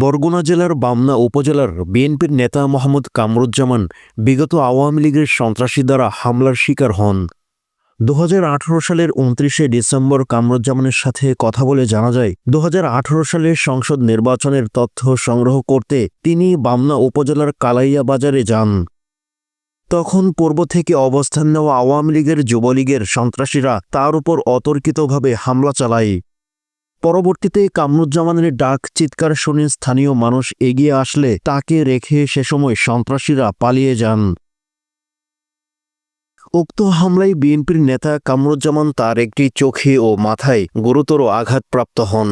বরগুনা জেলার বামনা উপজেলার বিএনপির নেতা মোহাম্মদ কামরুজ্জামান বিগত আওয়ামী লীগের সন্ত্রাসী দ্বারা হামলার শিকার হন। দু হাজার আঠেরো সালের উনত্রিশে ডিসেম্বর কামরুজ্জামানের সাথে কথা বলে জানা যায় দু সালের সংসদ নির্বাচনের তথ্য সংগ্রহ করতে তিনি বামনা উপজেলার কালাইয়া বাজারে যান। তখন পূর্ব থেকে অবস্থান নেওয়া আওয়ামী লীগের যুবলীগের সন্ত্রাসীরা তার উপর অতর্কিতভাবে হামলা চালায়। পরবর্তীতে কামরুজ্জামানের ডাক চিৎকার শুনে স্থানীয় মানুষ এগিয়ে আসলে তাকে রেখে সে সময় সন্ত্রাসীরা পালিয়ে যান। উক্ত হামলায় বিএনপির নেতা কামরুজ্জামান তার একটি চোখে ও মাথায় গুরুতর আঘাতপ্রাপ্ত হন,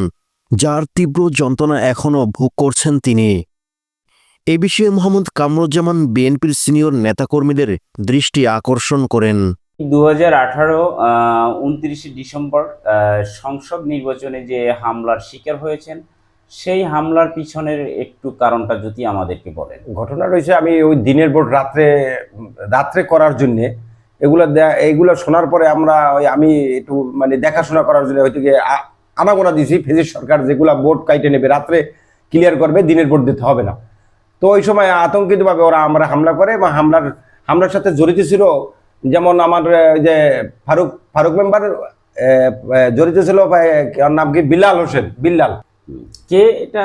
যার তীব্র যন্ত্রণা এখনও ভোগ করছেন তিনি। এ বিষয়ে মোহাম্মদ কামরুজ্জামান বিএনপির সিনিয়র নেতাকর্মীদের দৃষ্টি আকর্ষণ করেন। দু হাজার আঠারো উনত্রিশে ডিসেম্বর সংসদ নির্বাচনে যে হামলার শিকার হয়েছেন, সেই হামলার পিছনের একটু কারণটা যদি আমাদেরকে বলেন। ঘটনা রয়েছে, আমি ওই দিনের ভোট রাত্রে রাত্রে করার জন্যে, এগুলো এইগুলো শোনার পরে আমরা ওই, আমি একটু মানে দেখাশোনা করার জন্য হয়তো গিয়ে আনাগোনা দিয়েছি ফেজির সরকার যেগুলা ভোট কাইটে নেবে, রাত্রে ক্লিয়ার করবে, দিনের ভোট দিতে হবে না। তো ওই সময় আতঙ্কিতভাবে ওরা আমরা হামলা করে, এবং হামলার হামলার সাথে জড়িত ছিল যেমন আমার যে ফারুক ফারুক মেম্বার জড়িত ছিল নাম কি? বিল্লাল হোসেন বিল্লাল। কে এটা?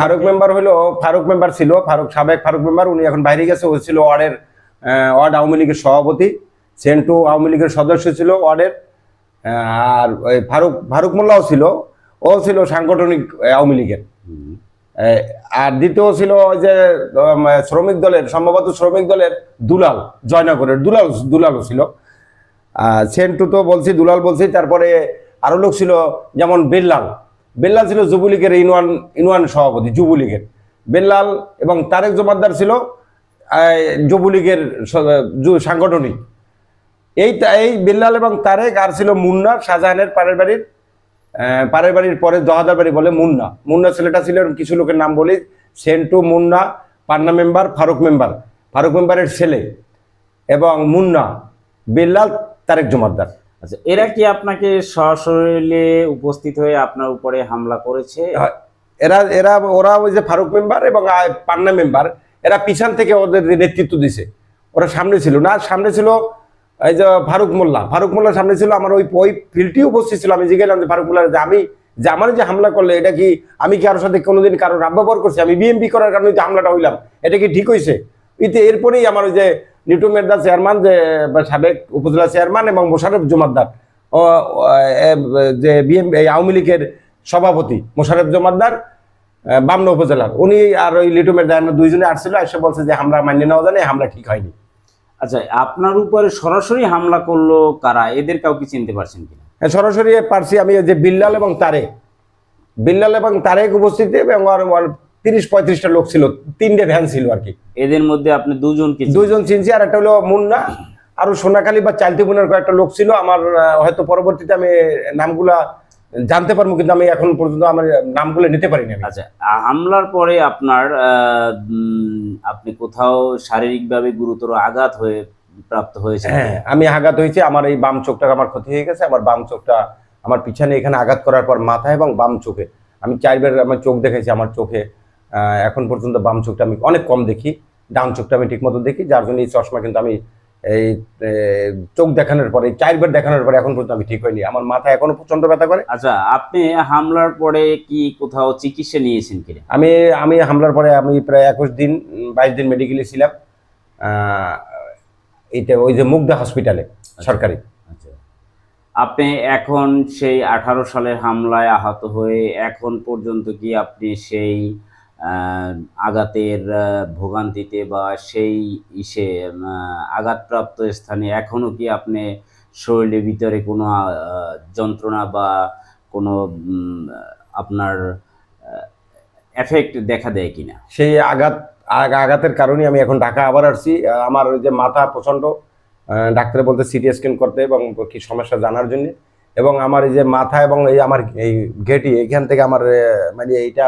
ফারুক মেম্বার হলো ফারুক মেম্বার ছিল ফারুক সাবেক ফারুক মেম্বার উনি এখন বাইরে গেছে ও ছিল ওয়ার্ডের ওয়ার্ড আওয়ামী লীগের সভাপতি সেন্টু আওয়ামী লীগের সদস্য ছিল ওয়ার্ডের আর ফারুক ফারুক মোল্লাও ছিল ও ছিল সাংগঠনিক আওয়ামী লীগের। আর দ্বিতীয় ছিল ওই যে শ্রমিক দলের, সম্ভবত শ্রমিক দলের দুলাল, জয়নগরের দুলাল, দুলালও ছিল। সেন্টু তো বলছি, দুলাল বলছি, তারপরে আরও লোক ছিল, যেমন বেল্লাল। বেল্লাল ছিল যুবলীগের ইনওয়ান ইনওয়ান সভাপতি, যুবলীগের। বেল্লাল এবং তারেক জমাদ্দার ছিল যুবলীগের সাংগঠনিক। এই এই বেল্লাল এবং তারেক, আর ছিল মুন্না, শাহজাহানের পাড়ের বাড়ির পাড়ের বাড়ির পরে দহাদার বাড়ি বলে মুন্না। মুন্না ছেলেটা ছিল কিছু লোকের নাম বলি। Sentu Munna Panna member Faruk member. Faruk মেম্বারের ছেলে এবং মুন্না বিল্লাল তারেক জমাদ্দার আচ্ছা এরা কি আপনাকে সশরীরে উপস্থিত হয়ে আপনার উপরে হামলা করেছে? এরা এরা ওরা ওই যে ফারুক মেম্বার এবং পান্না মেম্বার এরা পিছন থেকে ওদের নেতৃত্ব দিছে। ওরা সামনে ছিল না সামনে ছিল এই যে ফারুক মোল্লা, ফারুক মোল্লার সামনে ছিল আমার ওই ওই ফিল্ডটি উপস্থিত ছিল আমি জিজ্ঞেলাম যে ফারুক মোল্লা যে আমি যে আমার যে হামলা করলে এটা কি আমি কারোর সাথে কোনোদিন কারোর ব্যবহার করছি? আমি বিএমপি করার কারণে যে হামলাটা হইলাম। এটা কি ঠিক হয়েছে ইতে এরপরেই আমার ওই যে নিটু মেরদা চেয়ারম্যান যে সাবেক উপজেলা চেয়ারম্যান এবং মোশারফ জমাদ্দার যে বিএমপি আওয়ামী লীগের সভাপতি মোশারফ জমাদ্দার বামনা উপজেলার। উনি আর ওই লিটু মেরদা আমরা দুইজনে আসছিল, এসে বলছে যে হামলা মান্য নেওয়া জানে হামলা ঠিক হয়নি। আচ্ছা আপনার উপরে সরাসরি হামলা করল কারা? এদের কাউকে চিনতে পারছেন কিনা? হ্যাঁ, সরাসরি পারছি আমি যে বিল্লাল এবং তারেক। বিল্লাল এবং তারেক উপস্থিত এবং তিরিশ পঁয়ত্রিশটা লোক ছিল তিনটে ভ্যান ছিল আর কি। এদের মধ্যে আপনি দুজনকে দুইজন চিনছি আর একটা হলো মুন্না আরও সোনাখালী বা চালতি বোনের কয়েকটা লোক ছিল। আমার হয়তো পরবর্তীতে আমি নামগুলা জানতে পারব কিন্তু আমি এখন পর্যন্ত আমার নামগুলো নিতে পারিনি আচ্ছা হামলার পরে আপনার আপনি কোথাও শারীরিকভাবে গুরুতর আঘাত হয়ে প্রাপ্ত হয়েছে হ্যাঁ আমি আঘাত হয়েছে আমার এই বাম চোখটা আমার ক্ষতি হয়ে গেছে আমার বাম চোখটা আমার পিছনে এখানে আঘাত করার পর মাথা এবং বাম চোখে। আমি চারবার আমার চোখ দেখেছি আমার চোখে এখন পর্যন্ত বাম চোখটা আমি অনেক কম দেখি ডান চোখটা আমি ঠিক মতো দেখি যার জন্য এই চশমা কিন্তু আমি এই চোখ দেখানোর পরে চারবার দেখানোর পরে এখন পর্যন্ত আমি ঠিক হয়নি আমার মাথা এখনও প্রচণ্ড ব্যথা করে। আচ্ছা আপনি হামলার পরে কি কোথাও চিকিৎসা নিয়েছেন কিনা? আমি আমি হামলার পরে আমি প্রায় একুশ দিন বাইশ দিন মেডিকেলে ছিলাম। এইটা ওই যে মুগদা হসপিটালে সরকারি। আচ্ছা। আপনি এখন সেই আঠারো সালের হামলায় আহত হয়ে এখন পর্যন্ত কি আপনি সেই আঘাতের ভোগান্তিতে বা সেই ইসে আঘাতপ্রাপ্ত স্থানে এখনও কি আপনি শরীরের ভিতরে কোনো যন্ত্রণা বা কোনো আপনার এফেক্ট দেখা দেয় কিনা? সেই আঘাত আঘাতের কারণে আমি এখন ঢাকা আবার আসছি। আমার ওই যে মাথা প্রচণ্ড ডাক্তারে বলতে সিটি স্ক্যান করতে এবং কি সমস্যা জানার জন্য। এবং আমার এই যে মাথা এবং এই আমার এই ঘেটি এখান থেকে আমার মানে এইটা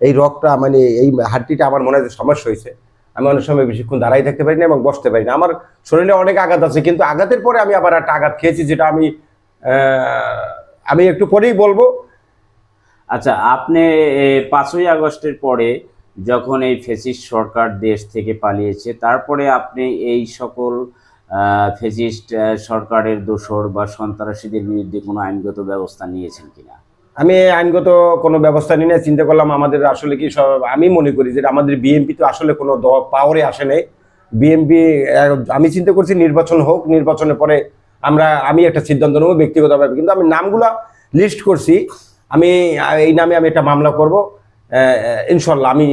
এই রগটা মানে এই হাড্ডিটা আমার মনে হয় সমস্যা হয়েছে। আমি অনেক সময় বেশিক্ষণ দাঁড়াই থাকতে পারি না এবং বসতে পারি না। আমার শরীরে অনেক আঘাত আছে, কিন্তু আঘাতের পরে আমি আবার একটা আঘাত খেয়েছি যেটা আমি আমি একটু পরেই বলব। আচ্ছা আপনি পাঁচই আগস্টের পরে যখন এই ফেসিস্ট সরকার দেশ থেকে পালিয়েছে, তারপরে আপনি এই সকল ফেসিস্ট সরকারের দোসর বা সন্ত্রাসীদের বিরুদ্ধে কোনো আইনগত ব্যবস্থা নিয়েছেন কিনা? আমি আইনগত কোনো ব্যবস্থা নিয়ে চিন্তা করলাম আমাদের আসলে কি সব আমি মনে করি যে আমাদের বিএনপি তো আসলে কোনো পাওয়ারে আসে নাই। বিএনপি আমি চিন্তা করছি নির্বাচন হোক, নির্বাচনের পরে আমরা, আমি একটা সিদ্ধান্ত নেব ব্যক্তিগতভাবে। কিন্তু আমি নামগুলা লিস্ট করছি। আমি, এই নামে আমি একটা মামলা করব। ইনশাল্লাহ আমি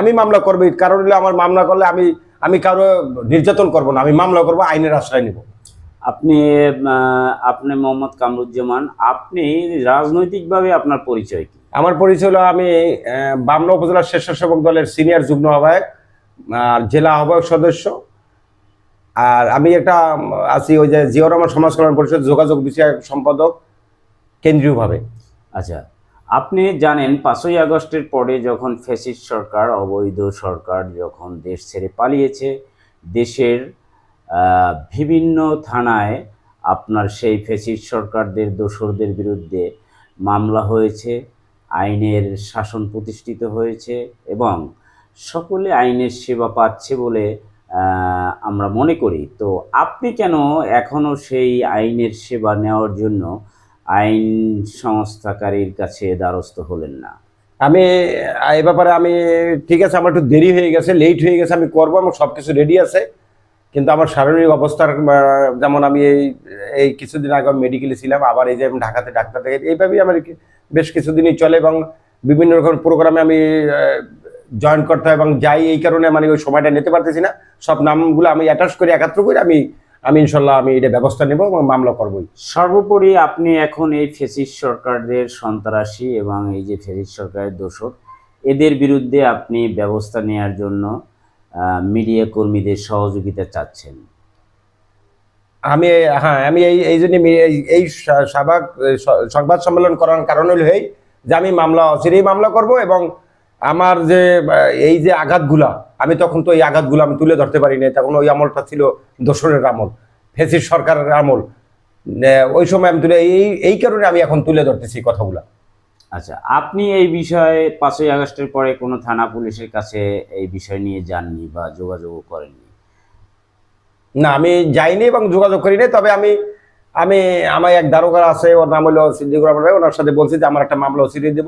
আমি মামলা করব। কারণ হলে আমার মামলা করলে আমি আমি কারও নির্যাতন করব না, আমি মামলা করব, আইনের আশ্রয় নেব। আপনি আপনি মোহাম্মদ কামরুজ্জামান আপনি রাজনৈতিকভাবে আপনার পরিচয় কি? আমার পরিচয় হলো আমি বামনা উপজেলা স্বেচ্ছাসেবক দলের সিনিয়র যুগ্ম আহ্বায়ক আর জেলা আহ্বায়ক সদস্য। আর আমি একটা আছি ওই যে জিয়া রহমান সমাজ কল্যাণ পরিষদ যোগাযোগ বিষয়ক সম্পাদক কেন্দ্রীয়ভাবে। আচ্ছা আপনি জানেন পাঁচই আগস্টের পরে যখন ফ্যাসিস্ট সরকার অবৈধ সরকার যখন দেশ ছেড়ে পালিয়েছে দেশের বিভিন্ন থানায় আপনার সেই ফ্যাসিস্ট সরকারদের, দোসরদের বিরুদ্ধে মামলা হয়েছে, আইনের শাসন প্রতিষ্ঠিত হয়েছে এবং সকলে আইনের সেবা পাচ্ছে বলে আমরা মনে করি। তো আপনি কেন এখনও সেই আইনের সেবা নেওয়ার জন্য আইন সংস্থাকারীর কাছে দ্বারস্থ হলেন না? আমি এ ব্যাপারে আমি, ঠিক আছে, আমার একটু দেরি হয়ে গেছে লেট হয়ে গেছে, আমি করব, আমার সব কিছু রেডি আছে। কিন্তু আমার শারীরিক অবস্থার যেমন আমি এই এই কিছুদিন আগে মেডিকেলে ছিলাম, আবার এই যে আমি ঢাকাতে ডাক্তার দেখে এইভাবেই আমার বেশ কিছুদিনই চলে এবং বিভিন্ন রকম প্রোগ্রামে আমি জয়েন করতে হয় এবং যাই এই কারণে মানে ওই সময়টা নিতে পারতেছি না। সব নামগুলো আমি অ্যাটাচ করে, একাত্র করে আমি আমি ইনশাল্লাহ আমি এটা ব্যবস্থা নেব এবং মামলা করবোই। সর্বোপরি আপনি এখন এই ফেসিস সরকারদের সন্ত্রাসী এবং এই যে ফেসিস সরকারের দোষক এদের বিরুদ্ধে আপনি ব্যবস্থা নেওয়ার জন্য মিডিয়া কর্মীদের সহযোগিতা চাচ্ছেন। আমি হ্যাঁ আমি এই এই জন্য এই সাবাক সংবাদ সম্মেলন করার কারণ হলো এই যে আমি মামলা অচিরেই মামলা করব এবং আমার যে এই যে আঘাতগুলা, আমি তখন তো এই আঘাতগুলো আমি তুলে ধরতে পারি না তখন ওই আমলটা ছিল দোসরের আমল, ফেসির সরকারের আমল। ওই সময় আমি তুলে, এই এই কারণে আমি এখন তুলে ধরতেছি কথাগুলা। আচ্ছা আপনি এই বিষয়ে পাঁচই আগস্টের পরে কোনো থানা পুলিশের কাছে এই বিষয় নিয়ে যাননি বা যোগাযোগও করেননি? না, আমি যাইনি এবং যোগাযোগ করিনি, তবে আমি আমি আমার এক দারোগা আছে, ওর নাম হলো সিদ্দিকুর রহমান ভাই, ওনার সাথে বলছি যে আমার একটা মামলা সিরিয়ে দেবো